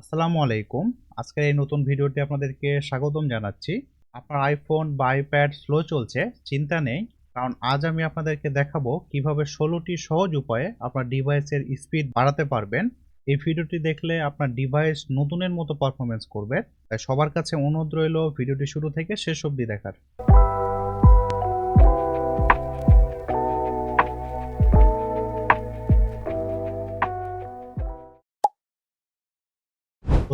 আসসালামু আলাইকুম। আজকের এই নতুন ভিডিওটি আপনাদেরকে স্বাগতম জানাচ্ছি। আপনার আইফোন বা আইপ্যাড স্লো চলছে, চিন্তা নেই। কারণ আজ আমি আপনাদেরকে দেখাবো কীভাবে ষোলোটি সহজ উপায়ে আপনার ডিভাইসের স্পিড বাড়াতে পারবেন। এই ভিডিওটি দেখলে আপনার ডিভাইস নতুনের মতো পারফরমেন্স করবে। তাই সবার কাছে অনুরোধ রইল ভিডিওটি শুরু থেকে শেষ অবধি দেখার।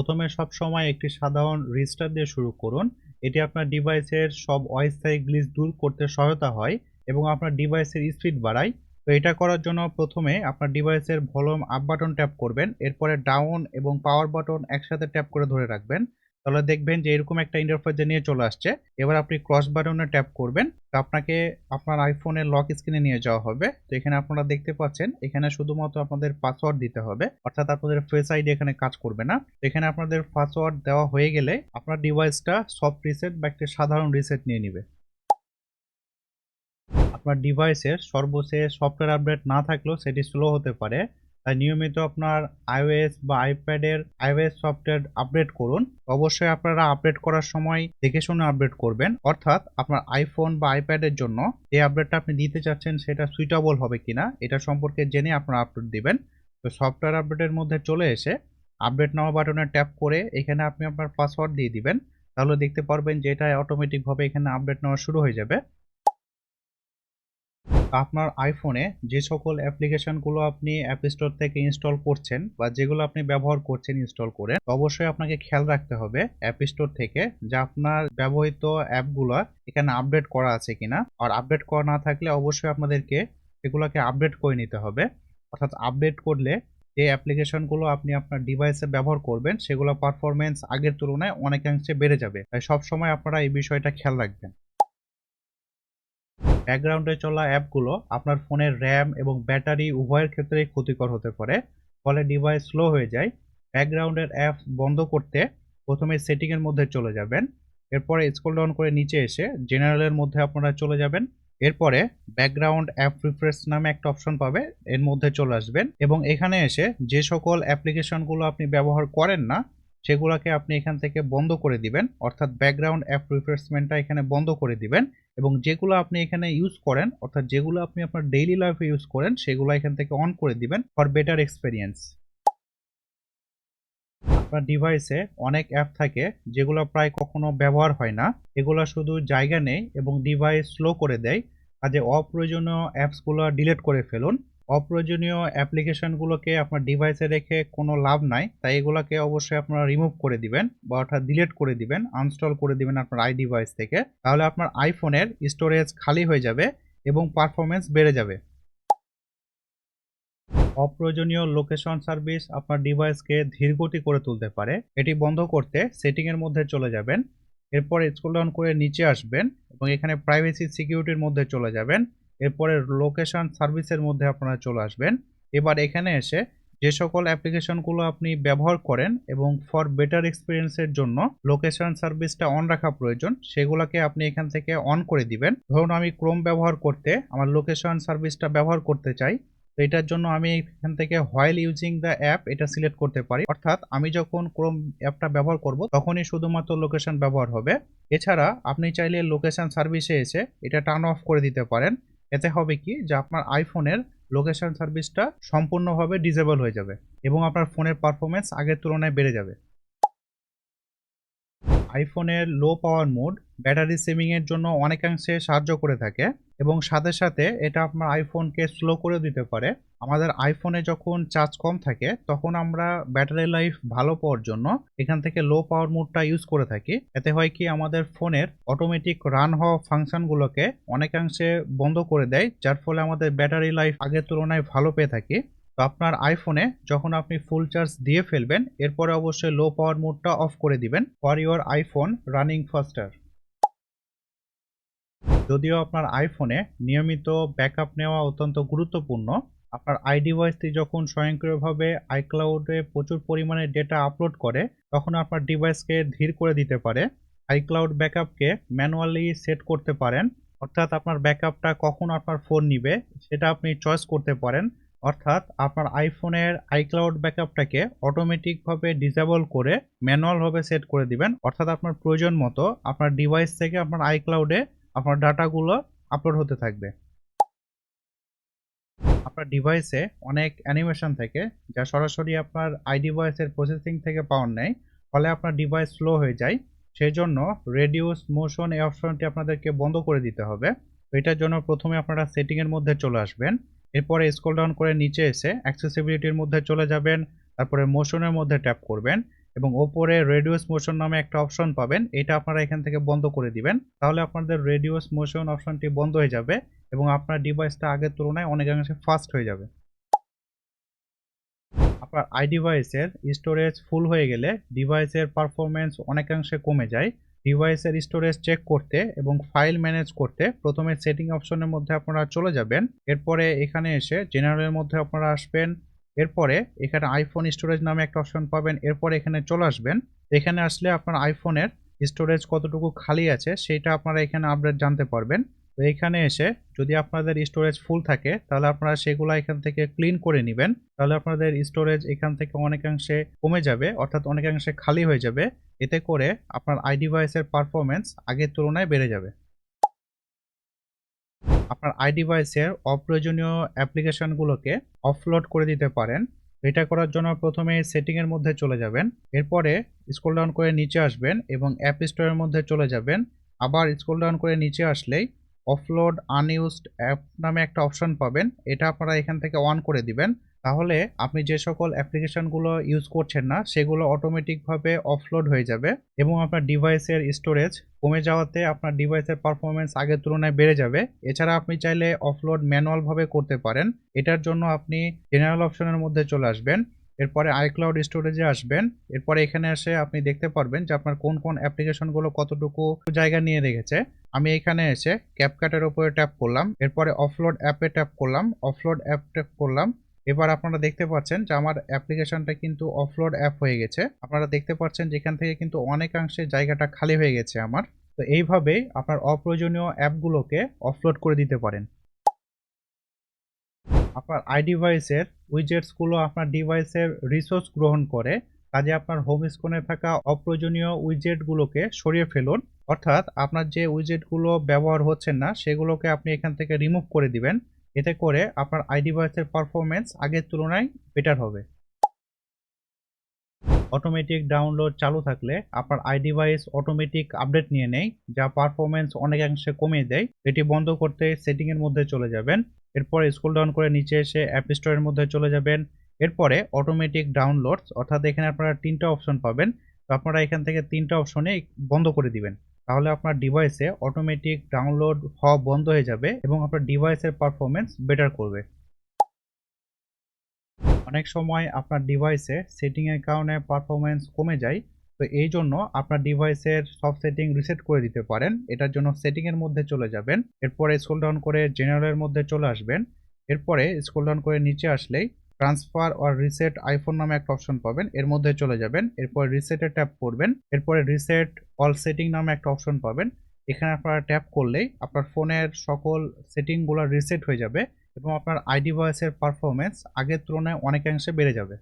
প্রথমে সব সময় একটি সাধারণ রেজিস্টার দিয়ে শুরু করুন। এটি আপনার ডিভাইসের সব অস্থায়ী গ্লিচ দূর করতে সহায়তা হয় এবং আপনার ডিভাইসের স্পিড বাড়ায়। তো এটা করার জন্য প্রথমে আপনার ডিভাইসের ভলিউম আপ বাটন ট্যাপ করবেন। এরপরে ডাউন এবং পাওয়ার বাটন একসাথে ট্যাপ করে ধরে রাখবেন। তাহলে দেখবেন যে এরকম একটা ইন্টারফেস নিয়ে চলে আসছে। এবার আপনি ক্রস বাটনে ট্যাপ করবেন। আপনাকে আপনার আইফোনের লক স্ক্রিনে নিয়ে যাওয়া হবে। তো এখানে আপনারা দেখতে পাচ্ছেন, এখানে শুধুমাত্র আপনাদের পাসওয়ার্ড দিতে হবে। অর্থাৎ আপনাদের ফেস আইডি এখানে কাজ করবে না। এখানে আপনাদের পাসওয়ার্ড দেওয়া হয়ে গেলে আপনার ডিভাইসটা সফট রিসেট বা একটা সাধারণ রিসেট নিয়ে নেবে। আপনার ডিভাইসের সর্বশেষ সফটওয়্যার আপডেট না থাকলেও সেটি স্লো হতে পারে। নিয়মিত আপনার আইওএস বা আইপ্যাডের আইওএস সফটওয়্যার আপডেট করুন। অবশ্যই আপনারা আপডেট করার সময় দেখে শুনে আপডেট করবেন। অর্থাৎ আপনার আইফোন বা আইপ্যাডের জন্য যে আপডেটটা আপনি দিতে চাচ্ছেন সেটা সুইটেবল হবে কিনা, এটা সম্পর্কে জেনে আপনারা আপডেট দিবেন। তো সফটওয়্যার আপডেটের মধ্যে চলে এসে আপডেট নাও বাটনে ট্যাপ করে এখানে আপনি আপনার পাসওয়ার্ড দিয়ে দিবেন। তাহলে দেখতে পারবেন যে এটা অটোমেটিকভাবে এখানে আপডেট নেওয়া শুরু হয়ে যাবে। আপনার আইফোনে যে সকল অ্যাপ্লিকেশনগুলো আপনি অ্যাপ স্টোর থেকে ইনস্টল করছেন বা যেগুলো আপনি ব্যবহার করছেন ইনস্টল করে, অবশ্যই আপনাকে খেয়াল রাখতে হবে অ্যাপ স্টোর থেকে যে আপনার ব্যবহৃত অ্যাপগুলো এখানে আপডেট করা আছে কিনা। আর আপডেট করা না থাকলে অবশ্যই আপনাদেরকে সেগুলোকে আপডেট করে নিতে হবে। অর্থাৎ আপডেট করলে যে অ্যাপ্লিকেশনগুলো আপনি আপনার ডিভাইসে ব্যবহার করবেন, সেগুলো পারফরমেন্স আগের তুলনায় অনেকাংশে বেড়ে যাবে। তাই সবসময় আপনারা এই বিষয়টা খেয়াল রাখবেন। ব্যাকগ্রাউন্ডে চলা অ্যাপগুলো আপনার ফোনের র্যাম এবং ব্যাটারি উভয়ের ক্ষেত্রেই ক্ষতিকর হতে পারে, ফলে ডিভাইস স্লো হয়ে যায়। ব্যাকগ্রাউন্ডের অ্যাপ বন্ধ করতে প্রথমে সেটিংয়ের মধ্যে চলে যাবেন, এরপরে স্ক্রল ডাউন করে নিচে এসে জেনারেলের মধ্যে আপনারা চলে যাবেন, এরপরে ব্যাকগ্রাউন্ড অ্যাপ রিফ্রেশ নামে একটা অপশন পাবে, এর মধ্যে চলে আসবেন এবং এখানে এসে যে সকল অ্যাপ্লিকেশনগুলো আপনি ব্যবহার করেন না সেগুলোকে আপনি এখান থেকে বন্ধ করে দিবেন, অর্থাৎ ব্যাকগ্রাউন্ড অ্যাপ রিফ্রেশমেন্টটা এখানে বন্ধ করে দিবেন এবং যেগুলো আপনি এখানে ইউজ করেন, অর্থাৎ যেগুলো আপনি আপনার ডেইলি লাইফে ইউজ করেন, সেগুলো এখান থেকে অন করে দিবেন ফর বেটার এক্সপেরিয়েন্স আপনার ডিভাইসে অনেক অ্যাপ থাকে যেগুলো প্রায় কখনো ব্যবহার হয় না। এগুলো শুধু জায়গা নেই এবং ডিভাইস স্লো করে দেয়। কাজে অপ্রয়োজনীয় অ্যাপসগুলো ডিলিট করে ফেলুন। অপ্রয়োজনীয় অ্যাপ্লিকেশনগুলোকে আপনার ডিভাইসে রেখে কোনো লাভ নাই, তাই এগুলোকে অবশ্যই আপনারা রিমুভ করে দিবেন বা অর্থাৎ ডিলিট করে দিবেন আনস্টল করে দিবেন আপনার আই ডিভাইস থেকে, তাহলে আপনার আইফোনের স্টোরেজ খালি হয়ে যাবে এবং পারফরমেন্স বেড়ে যাবে। অপ্রয়োজনীয় লোকেশন সার্ভিস আপনার ডিভাইসকে ধীরগতি করে তুলতে পারে, এটি বন্ধ করতে সেটিংয়ের মধ্যে চলে যাবেন, এরপর স্ক্রল ডাউন করে নিচে আসবেন এবং এখানে প্রাইভেসি সিকিউরিটির মধ্যে চলে যাবেন এরপরে লোকেশন সার্ভিসের মধ্যে আপনারা চলে আসবেন। এবার এখানে এসে যে সকল অ্যাপ্লিকেশনগুলো আপনি ব্যবহার করেন এবং ফর বেটার এক্সপিরিয়েন্সের জন্য লোকেশন সার্ভিসটা অন রাখা প্রয়োজন, সেগুলোকে আপনি এখান থেকে অন করে দিবেন। ধরুন আমি ক্রোম ব্যবহার করতে আমার লোকেশন সার্ভিসটা ব্যবহার করতে চাই, তো এটার জন্য আমি এখান থেকে হোয়াইল ইউজিং দ্য অ্যাপ এটা সিলেক্ট করতে পারি। অর্থাৎ আমি যখন ক্রোম অ্যাপটা ব্যবহার করব, তখনই শুধুমাত্র লোকেশন ব্যবহার হবে। এছাড়া আপনি চাইলে লোকেশন সার্ভিসে এসে এটা টার্ন অফ করে দিতে পারেন। এতে হবে কি যে আপনার আইফোনের লোকেশন সার্ভিসটা সম্পূর্ণভাবে ডিসেবল হয়ে যাবে এবং আপনার ফোনের পারফরমেন্স আগের তুলনায় বেড়ে যাবে। আইফোনের লো পাওয়ার মোড ব্যাটারি সেভিংয়ের জন্য অনেকাংশে সাহায্য করে থাকে এবং সাথে সাথে এটা আপনার আইফোনকে স্লো করে দিতে পারে। আমাদের আইফোনে যখন চার্জ কম থাকে, তখন আমরা ব্যাটারি লাইফ ভালো পাওয়ার জন্য এখান থেকে লো পাওয়ার মোডটা ইউজ করে থাকি। এতে হয় কি, আমাদের ফোনের অটোমেটিক রান হওয়া ফাংশনগুলোকে অনেকাংশে বন্ধ করে দেয়, যার ফলে আমাদের ব্যাটারি লাইফ আগের তুলনায় ভালো পেয়ে থাকি। তো আপনার আইফোনে যখন আপনি ফুল চার্জ দিয়ে ফেলবেন, এরপরে অবশ্যই লো পাওয়ার মোডটা অফ করে দিবেন for your iPhone running faster যদিও আপনার আইফোনে নিয়মিত ব্যাকআপ নেওয়া অত্যন্ত গুরুত্বপূর্ণ, আপনার আই ডিভাইসটি যখন স্বয়ংক্রিয়ভাবে আইক্লাউডে প্রচুর পরিমাণে ডেটা আপলোড করে, তখন আপনার ডিভাইসকে ধীর করে দিতে পারে। আইক্লাউড ব্যাকআপকে ম্যানুয়ালি সেট করতে পারেন। অর্থাৎ আপনার ব্যাকআপটা কখন আপনার ফোন নিবে, সেটা আপনি চয়েস করতে পারেন। অর্থাৎ আপনার আইফোনের আইক্লাউড ব্যাকআপটাকে অটোমেটিকভাবে ডিসেবল করে ম্যানুয়ালভাবে সেট করে দিবেন। অর্থাৎ আপনার প্রয়োজন মতো আপনার ডিভাইস থেকে আপনার আইক্লাউডে আপনার ডাটাগুলো আপলোড হতে থাকবে। আপনার ডিভাইসে অনেক অ্যানিমেশন থাকে যা সরাসরি আপনার আই ডিভাইসের প্রসেসিং থেকে পাওয়ার নেয়। ফলে আপনার ডিভাইস স্লো হয়ে যায়। সেই জন্য রেডিউস মোশন এই অপশনটি আপনাদেরকে বন্ধ করে দিতে হবে। এটার জন্য প্রথমে আপনারা সেটিংয়ের মধ্যে চলে আসবেন। এরপরে স্ক্রল ডাউন করে নিচে এসে অ্যাক্সেসিবিলিটির মধ্যে চলে যাবেন, তারপরে মোশনের মধ্যে ট্যাপ করবেন এবং ওপরে রেডিওস মোশন নামে একটা অপশন পাবেন, এটা আপনারা এখান থেকে বন্ধ করে দিবেন। তাহলে আপনাদের রেডিওস মোশন অপশনটি বন্ধ হয়ে যাবে এবং আপনার ডিভাইসটা আগের তুলনায় অনেকাংশে ফাস্ট হয়ে যাবে। আপনার আই ডিভাইসের স্টোরেজ ফুল হয়ে গেলে ডিভাইসের পারফরমেন্স অনেকাংশে কমে যায়। ডিভাইসের স্টোরেজ চেক করতে এবং ফাইল ম্যানেজ করতে প্রথমে সেটিং অপশনের মধ্যে আপনারা চলে যাবেন। এরপরে এখানে এসে জেনারেলের মধ্যে আপনারা আসবেন। এরপরে এখানে আইফোন স্টোরেজ নামে একটা অপশন পাবেন। এরপরে এখানে চলে আসবেন। এখানে আসলে আপনার আইফোনের স্টোরেজ কতটুকু খালি আছে সেটা আপনারা এখানে আপডেট জানতে পারবেন। তো এখানে এসে যদি আপনাদের স্টোরেজ ফুল থাকে, তাহলে আপনারা সেগুলো এখান থেকে ক্লিন করে নেবেন। তাহলে আপনাদের স্টোরেজ এখান থেকে অনেকাংশে কমে যাবে, অর্থাৎ অনেকাংশে খালি হয়ে যাবে। এতে করে আপনার আই ডিভাইসের পারফরমেন্স আগের তুলনায় বেড়ে যাবে। আপনার আই ডিভাইসের অপ্রয়োজনীয় অ্যাপ্লিকেশনগুলোকে অফলোড করে দিতে পারেন। এটা করার জন্য প্রথমে সেটিংয়ের মধ্যে চলে যাবেন। এরপরে স্ক্রল ডাউন করে নিচে আসবেন এবং অ্যাপ স্টোরের মধ্যে চলে যাবেন। আবার স্ক্রল ডাউন করে নিচে আসলেই অফলোড আনইউজড অ্যাপ নামে একটা অপশন পাবেন। এটা আপনারা এখান থেকে অন করে দিবেন। তাহলে আপনি যে সকল অ্যাপ্লিকেশনগুলো ইউজ করছেন না, সেগুলো অটোমেটিকভাবে অফলোড হয়ে যাবে এবং আপনার ডিভাইসের স্টোরেজ কমে যাওয়াতে আপনার ডিভাইসের পারফরমেন্স আগের তুলনায় বেড়ে যাবে। এছাড়া আপনি চাইলে অফলোড ম্যানুয়ালভাবে করতে পারেন। এটার জন্য আপনি জেনারেল অপশনের মধ্যে চলে আসবেন, এরপরে আইক্লাউড স্টোরেজে আসবেন, এরপরে এখানে এসে আপনি দেখতে পারবেন যে আপনার কোন কোন অ্যাপ্লিকেশনগুলো কতটুকু জায়গা নিয়ে রেখেছে। আমি এখানে এসে ক্যাপকাটের উপরে ট্যাপ করলাম, এরপরে অফলোড অ্যাপে ট্যাপ করলাম অফলোড অ্যাপ ট্যাপ করলাম এবার আপনারা দেখতে পাচ্ছেন যে আমার অ্যাপ্লিকেশনটা কিন্তু অফলোড অ্যাপ হয়ে গেছে। আপনারা দেখতে পাচ্ছেন যেখান থেকে কিন্তু অনেকাংশে জায়গাটা খালি হয়ে গেছে আমার। তো এইভাবেই আপনার অপ্রয়োজনীয় অ্যাপগুলোকে অফলোড করে দিতে পারেন। আপনার আই ডিভাইসের উইজেটসগুলো আপনার ডিভাইসের রিসোর্স গ্রহণ করে কাজে আপনার হোম স্ক্রিনে থাকা অপ্রয়োজনীয় উইজেটগুলোকে সরিয়ে ফেলুন। অর্থাৎ আপনার যে উইজেটগুলো ব্যবহার হচ্ছে না, সেগুলোকে আপনি এখান থেকে রিমুভ করে দিবেন। এতে করে আপনার আই ডিভাইসের পারফরমেন্স আগের তুলনায় বেটার হবে। অটোমেটিক ডাউনলোড চালু থাকলে আপনার আই ডিভাইস অটোমেটিক আপডেট নিয়ে নেয়, যা পারফরমেন্স অনেকাংশে কমিয়ে দেয়। এটি বন্ধ করতে সেটিংয়ের মধ্যে চলে যাবেন। এরপর স্ক্রল ডাউন করে নিচে এসে অ্যাপ স্টোরের মধ্যে চলে যাবেন। এরপরে অটোমেটিক ডাউনলোডস অর্থাৎ এখানে আপনারা তিনটা অপশন পাবেন। তো আপনারা এখান থেকে তিনটা অপশনে বন্ধ করে দিবেন। তাহলে আপনার ডিভাইসে অটোমেটিক ডাউনলোড হওয়া বন্ধ হয়ে যাবে এবং আপনার ডিভাইসের পারফরমেন্স বেটার করবে। অনেক সময় আপনার ডিভাইসে সেটিংয়ের কারণে পারফরমেন্স কমে যায়, তো এই জন্য আপনার ডিভাইসের সব সেটিং রিসেট করে দিতে পারেন। এটার জন্য সেটিংয়ের মধ্যে চলে যাবেন, এরপরে স্কুল ডাউন করে জেনারেলের মধ্যে চলে আসবেন, এরপরে স্কুল ডাউন করে নিচে আসলেই ট্রান্সফার অর রিসেট আইফোন নামে একটা অপশন পাবেন। এর মধ্যে চলে যাবেন, এরপর রিসেটে ট্যাপ করবেন, এরপরে রিসেট অল সেটিং নামে একটা অপশন পাবেন। এখানে আপনারা ট্যাপ করলেই আপনার ফোনের সকল সেটিংগুলো রিসেট হয়ে যাবে এবং আপনার আইডি ভয়েসের পারফরমেন্স আগের তুলনায় অনেকাংশে বেড়ে যাবে।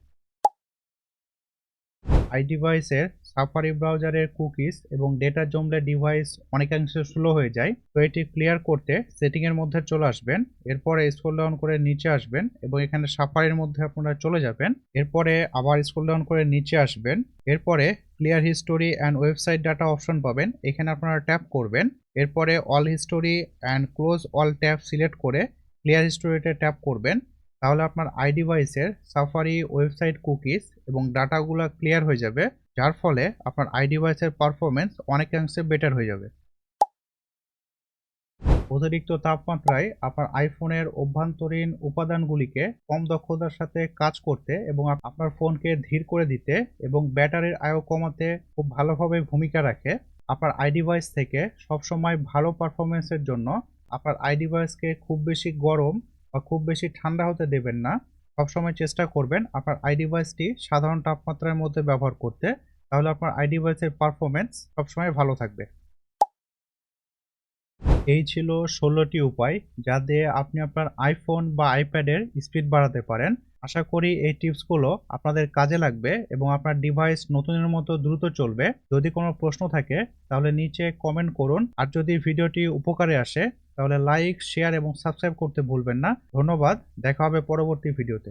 ডিভাইসের সাফারি ব্রাউজারের কুকিজ এবং ডেটা জমলে ডিভাইস অনেকাংশে স্লো হয়ে যায়। তো এটি ক্লিয়ার করতে সেটিংয়ের মধ্যে চলে আসবেন। এরপরে স্ক্রল ডাউন করে নিচে আসবেন এবং এখানে সাফারির মধ্যে আপনারা চলে যাবেন। এরপরে আবার স্ক্রল ডাউন করে নিচে আসবেন। এরপরে clear history and website data option পাবেন। এখানে আপনারা ট্যাপ করবেন। এরপরে all history and close all tab select করে ক্লিয়ার হিস্টোরিতে ট্যাপ করবেন। তাহলে আপনার আই ডিভাইসের সাফারি ওয়েবসাইট কুকিজ এবং ডাটাগুলো ক্লিয়ার হয়ে যাবে, যার ফলে আপনার আই ডিভাইসের পারফরমেন্স অনেকাংশে বেটার হয়ে যাবে। অতিরিক্ত তাপমাত্রায় আপনার আইফোনের অভ্যন্তরীণ উপাদানগুলিকে কম দক্ষতার সাথে কাজ করতে এবং আপনার ফোনকে ধীর করে দিতে এবং ব্যাটারির আয়ু কমাতে খুব ভালোভাবে ভূমিকা রাখে, আপনার আই ডিভাইস থেকে সবসময় ভালো পারফরমেন্সের জন্য আপনার আই ডিভাইসকে খুব বেশি গরম বা খুব বেশি ঠান্ডা হতে দেবেন না। সবসময় চেষ্টা করবেন আপনার আই ডিভাইসটি সাধারণ তাপমাত্রার মধ্যে ব্যবহার করতে। তাহলে আপনার আই ডিভাইসের পারফরমেন্স সবসময় ভালো থাকবে। এই ছিল ষোলোটি উপায় যা দিয়ে আপনি আপনার আইফোন বা আইপ্যাডের স্পিড বাড়াতে পারেন। আশা করি এই টিপসগুলো আপনাদের কাজে লাগবে এবং আপনার ডিভাইস নতুনের মতো দ্রুত চলবে। যদি কোনো প্রশ্ন থাকে, তাহলে নিচে কমেন্ট করুন। আর যদি ভিডিওটি উপকারে আসে, তাহলে লাইক শেয়ার এবং সাবস্ক্রাইব করতে ভুলবেন না। ধন্যবাদ। দেখা হবে পরবর্তী ভিডিওতে।